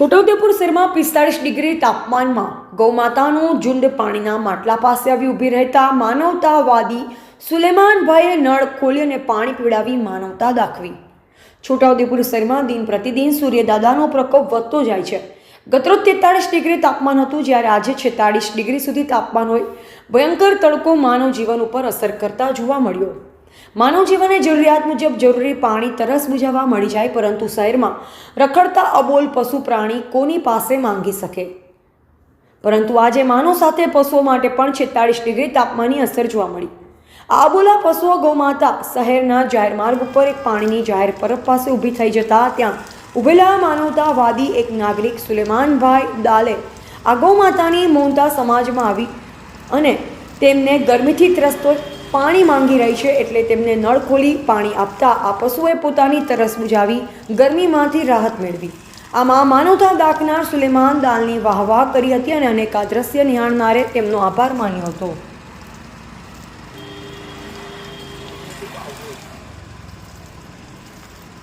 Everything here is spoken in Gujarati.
છોટાઉદેપુર શહેરમાં પિસ્તાળીસ ડિગ્રી તાપમાનમાં ગૌમાતાનું ઝુંડ પાણીના માટલા પાસે આવી ઊભી રહેતા માનવતાવાદી સુલેમાનભાઈએ નળ ખોલી અને પાણી પીવડાવી માનવતા દાખવી. છોટાઉદેપુર શહેરમાં દિન પ્રતિદિન સૂર્યદાદાનો પ્રકોપ વધતો જાય છે. ગતરોજ તેતાળીસ ડિગ્રી તાપમાન હતું, જ્યારે આજે છેતાળીસ ડિગ્રી સુધી તાપમાન હોય. ભયંકર તડકો માનવ જીવન ઉપર અસર કરતા જોવા મળ્યો. માનવ જીવને જરૂરિયાત મુજબ જરૂરી પાણી તરસ બુજાવવા મળી જાય, પરંતુ શહેરમાં રખડતા અબોલ પશુ પ્રાણી કોની પાસે માંગી શકે? પરંતુ આજે માનવ સાથે પશુઓ માટે પણ છેતાળીસ ડિગ્રી તાપમાનની અસર જોવા મળી. આ અબોલા પશુઓ ગૌમાતા શહેરના જાહેર માર્ગ ઉપર એક પાણીની જાહેર પરબ પાસે ઊભી થઈ જતા ત્યાં ઉભેલા માનવતાવાદી એક નાગરિક સુલેમાનભાઈ દાલે આ ગૌમાતાની મૌનતા સમાજમાં આવી અને તેમને ગરમીથી ત્રસ્તો પાણી માંગી રહી છે એટલે તેમને નળ ખોલી પાણી આપતા આ પશુએ પોતાની તરસ બુજાવી, ગરમીમાંથી રાહત મેળવી. આમાં માનવતા દાખનાર સુલેમાન દાલની વાહવાહ કરી હતી અને અનેક આ દ્રશ્ય નિહાળનારે તેમનો આભાર માન્યો હતો.